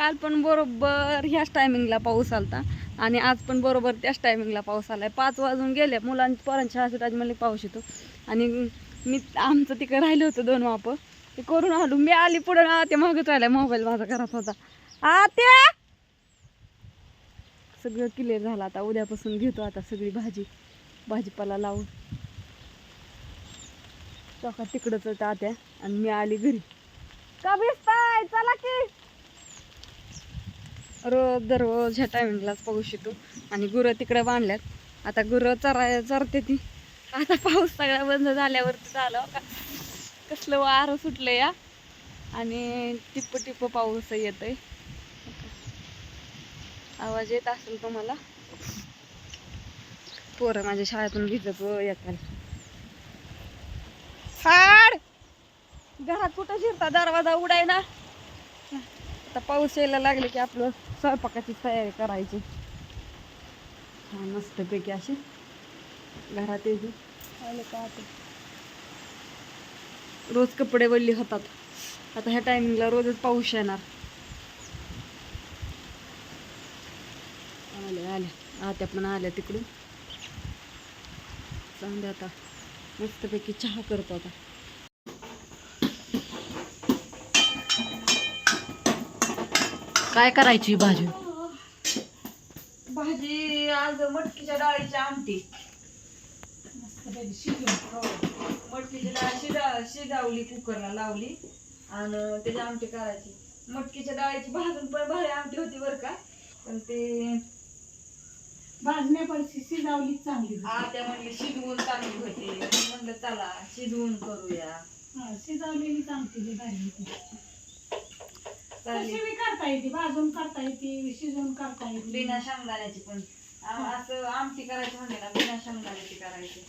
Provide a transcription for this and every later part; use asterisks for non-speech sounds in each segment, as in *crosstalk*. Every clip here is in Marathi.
काल पण बरोबर ह्याच टायमिंगला पाऊस आलता. आणि आज पण बरोबर त्याच टायमिंगला पाऊस आलाय. पाच वाजून गेले. मुलांच्या पोरांच्या शाळेत मला पाऊस येतो. आणि मी आमचं तिकडे राहिलं होतं दोन वापं. ते करून आलो. मी आली पुढं ना ते मागत राहिलाय मोबाईल माझा घरात होता. आ त्या सगळं क्लिअर झालं. आता उद्यापासून घेतो आता सगळी भाजी. भाजीपाला लावून. चौका तिकडंच होतं आत्या. आणि मी आली घरी. का भिजताय? चला की! रोज दररोज ह्या टायमिंगलाच पाऊस येतो. आणि गुरं तिकडे बांधल्यात. आता गुरं चराय चरते ती. आता पाऊस सगळा बंद झाल्यावरती झालं हो का? कसलं वारं सुटलं या आणि टिप्प टिप्प पाऊस येतोय. आवाज येत असेल तुम्हाला? पोरं माझ्या शाळेतून भिजत येतात. हाड! घरात कुठं शिरता? दरवाजा उडाय ना आता पाऊस यायला लागले की आपलं स्वयंपाकाची तयारी करायची. हा मस्तपैकी अशी घरात येते. आलं का आता? रोज कपडे वळली होतात. आता ह्या टायमिंगला रोजच पाऊस येणार. आले आल्या आत्या पण आल्या तिकडून. चांगले आता. मस्तपैकी चहा करतो आता. काय करायची भाजी? भाजी आज मटकीच्या डाळीची आमटी. मटकीची डाळ शिजा शिजावली कुकरला लावली आणि त्याची आमटी करायची. मटकीच्या डाळीची भाजून पण भारी आमटी होती बरं का. पण ते भाजण्यापेक्षा शिजावली चांगली आत्या म्हणली शिजवून चांगली होती. म्हणलं चला शिजवून करूया. शिजवलेली चांगली भारी होती. चालेल. कशी बी करता येते भाजून करता येते शिजवून करता येते. बिना शेंगदाण्याची पण. आ- असं आमटी करायची म्हणले ना बिना शेंगदाण्याची करायची.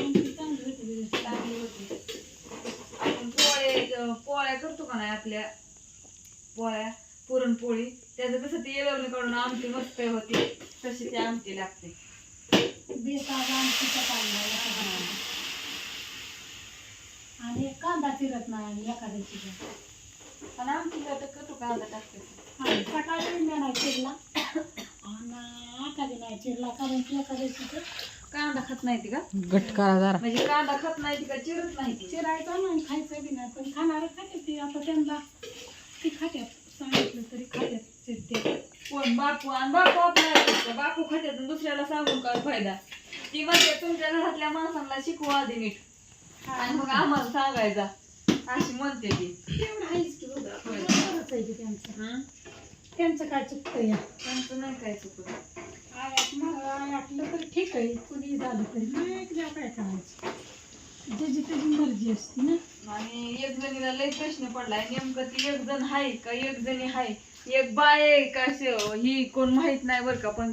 आमटी चांगली होती चांगली होती. आपण पोळे पोळ्या करतो का नाही आपल्या? पोळ्या पुरणपोळी. त्याचं कसं ती येळवणी काढून आमटी मस्त होती. तशी ती आमटी लागते. बेसाला आमटीचा पाहिजे आणि एक कांदा चिरत नाही एखाद्याची आणि आमटी तर कटू कांदा टाकते. सकाळी नाही चिरला. आणि नाही चिरला कारण की कांदा खात नाही ती का? गट करा जरा. म्हणजे कांदा खात नाही ती का चिरत नाही ती. चिरायचा नाही खायचं बी नाही पण खाणारे खाते ते. आता त्यांना ती खात्यात सांगितलं तरी खात्यात चिरते. कोण? बापू. आणि बापू आपला ऐकतो. बापू खात्यात आणि दुसऱ्याला सांगून काय फायदा? ती म्हणते तुमच्या घरातल्या माणसांना शिकवा आधी नीट. आणि मग आम्हाला सांगायचा. अशी म्हणते ती. तेवढं आहेच की बघा. होय. बरोबरच आहे की त्यांचं हं? त्यांचं काय चुकतं या? त्यांचं नाही काय चुकत. आयात मला वाटलं तर ठीक आहे कुणी झालं तरी. एकदा काय करायचं? ज्याची त्याची मर्जी असते ना. आणि एक जणीला लय प्रश्न पडलाय नेमकं ती एक जण आहे का एक जणी आहे? एक बाय आहे का श- ही कोण माहीत नाही बरं का. पण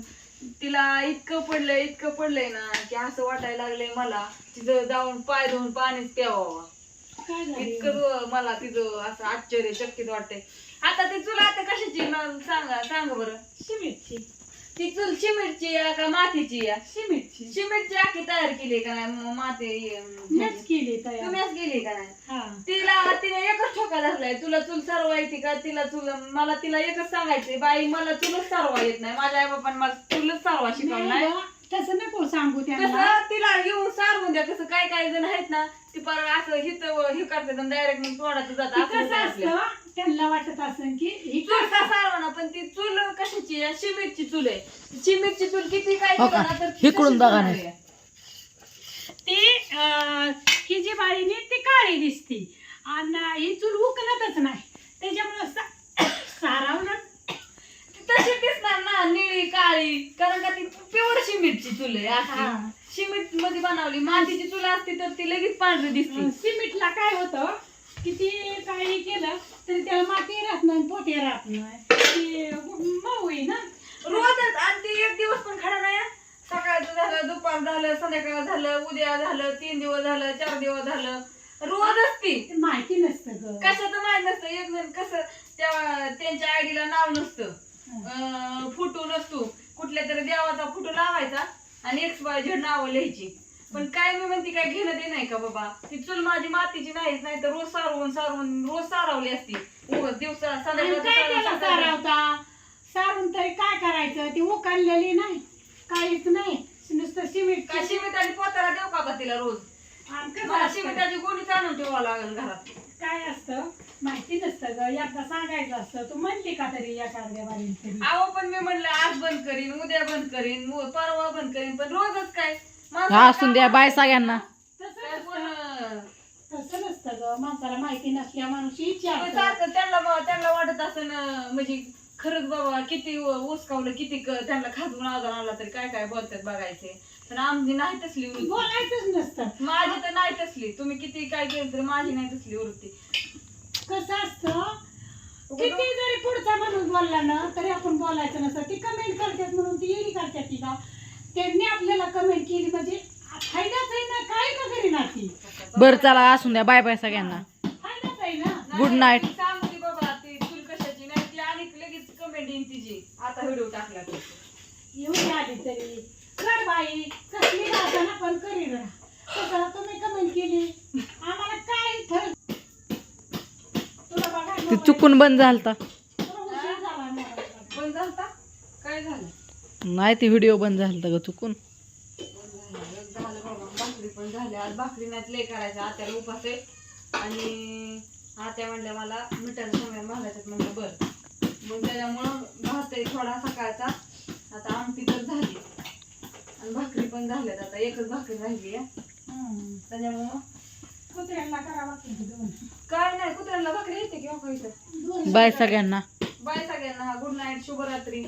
तिला इतकं पडलंय इतकं पडलंय ना की असं वाटायला लागलंय मला तिथं जाऊन पाय धुवून पाणीच प्यावं. काय इतकं मला तिथं असं आश्चर्य चकित वाटतंय. आता ती चूल आता कशाची सांगा सांग बरं. सिमेंटची. ती चूल सिमेंटची आहे का मातीची आहे? सिमेंटची. सिमेंटची आखी तयार केली का नाही? म- माती मीच केली तयार. तुम्हीच केली का नाही? हा. तिला तिने एकच ठोका धरलाय तुला चूल सरवा येते का? तिला चूल मला तिला एकच सांगायचंय बाई मला चूलच सरवा येत नाही. माझ्या आई बापाने मला चूलच सरवा शिकवलं नाही. नाही बा, तसं नको सांगू त्यांना कसं तिला येऊन सारवून द्या कसं काय काय जण आहेत ना ती पर असं हित हे करतात डायरेक्ट मग तोंडात ती जात कसं असतं त्यांना वाटत असेल की ही चूल का सारवणं पण ती चूल कशाची आहे शिमिटची चूल आहे शिमिटची चूल किती काय हो केलं का? ना तर ती इकडून तशीच बघा होणार. आहे. ती अं, ही जी बाळीनी ती काळी दिसती आणि ही चूल उकलतच नाही त्याच्यामुळं सा- *coughs* सारावणं ती तशी दिसणार ना निळी काळी कारण का ती शिमिटची चूल आहे हा. अशी शिमिटमध्ये बनवली मातीची चूल असती तर ती लगेच पांढरी दिसते. सिमेंटला काय होतं की ती काही केलं तरी त्याला माती राहत नाही पोटे राहत नाही. ती मऊ आहे ना. रोजच आणि ती एक दिवस पण खडा नाही. हं. सकाळचं झालं दुपार झालं संध्याकाळ झालं उद्या झालं तीन दिवस झालं चार दिवस झालं. रोजच ती. ते माहिती नसतं ग. कशाचं माहीत नसतं. एक जण कसं त्या त्यांच्या आयडीला नाव नसतं. अं, फोटो नसतो. कुठल्या तरी देवाचा फोटो लावायचा आणि एक्स वाय झेड नावं लिहायची. पण काय मी म्हणते काय घेणं ते नाही का बाबा? ती चूल माझी मातीची नाहीच नाही तर रोज सारवून सारवून रोज सारवली असती. दिवसा आणि काय त्याला संध्याकाळ सारून तरी काय करायचं? ती उकाळलेली नाही. काहीच नाही. नुसतं सिमेंट काय शिमिटाची पोतारा देऊ का तिला रोज? आणि कसं मला असतं? शिमिटाची गोणीच आणून ठेवावं लागेल घरात. काय असतं? माहिती नसतं ग. एकदा सांगायचं असतं. तू म्हणली का तरी एखाद्या बारी तरी? अहो पण मी म्हणलं आज बंद करीन उद्या बंद करीन मु- परवा बंद करीन पण रोजच काय? हा असून द्या बाय सगळ्यांना. तसं नसतं. पण, तसं नसतं ग. माणसाला माहिती नसल्या माणूस पण विचारतो सारखं त्यांना त्यांना वाटत असं म्हणजे खरंच बाबा किती उ- उचकावलं किती क- त्यांना खाजून आजार आणला तरी काय काय बोलतात बघायचे. पण आमची नाही तसली वृत्ती. बोलायचंच नसतं. माझी तर नाही तसली. तुम्ही किती काय केलं तरी माझी नाही तसली वृत्ती. कसं असतं? किती जरी पुढचा माणूस बोलला ना तरी आपण बोलायचं नसतं. ती कमेंट करतात म्हणून ती येणी करतात ती का त्यांनी आपल्याला कमेंट केली म्हणजे फायदाच आहे ना काय का करी ना ती बरं चला असून द्या. बाय बाय सगळ्यांना. फायदाच आहे ना. night. ती सांगू ती बाबा ती चूल कशाची नाही ती आणि लगेच कमेंट येईन तिची. आता व्हिडिओ टाकला तर. येऊन आली तरी. कर बाई कसली राहताना पण करी ना कसं तुम्ही कमेंट केली आम्हाला काय ठर तुला बघा ते चुकून बंद झालता. तुला उशीर झाला mobile काय झालं नाही ते व्हिडिओ बंद झालता ग चुकून. झालं झालं बाबा भाकरी पण झाली आज भाकरी नाहीच लय करायचं आत्याला उपास आहे आणि आत्या म्हणल्या मला मिठाचं सगळ्यात भाजायच्यात म्हणलं बरं मग त्याच्यामुळं भात थोडा सकाळचा आता आमटी तर झाली आणि भाकरी पण झाल्यात आता एकच भाकरी राहिली आहे त्याच्यामुळं कुत्र्यांना करावं दोन. काय नाही कुत्र्यांना भाकरी येते किंवा इथं. दोन बाय सगळ्यांना. बाय सगळ्यांना गुड नाईट शुभरात्री.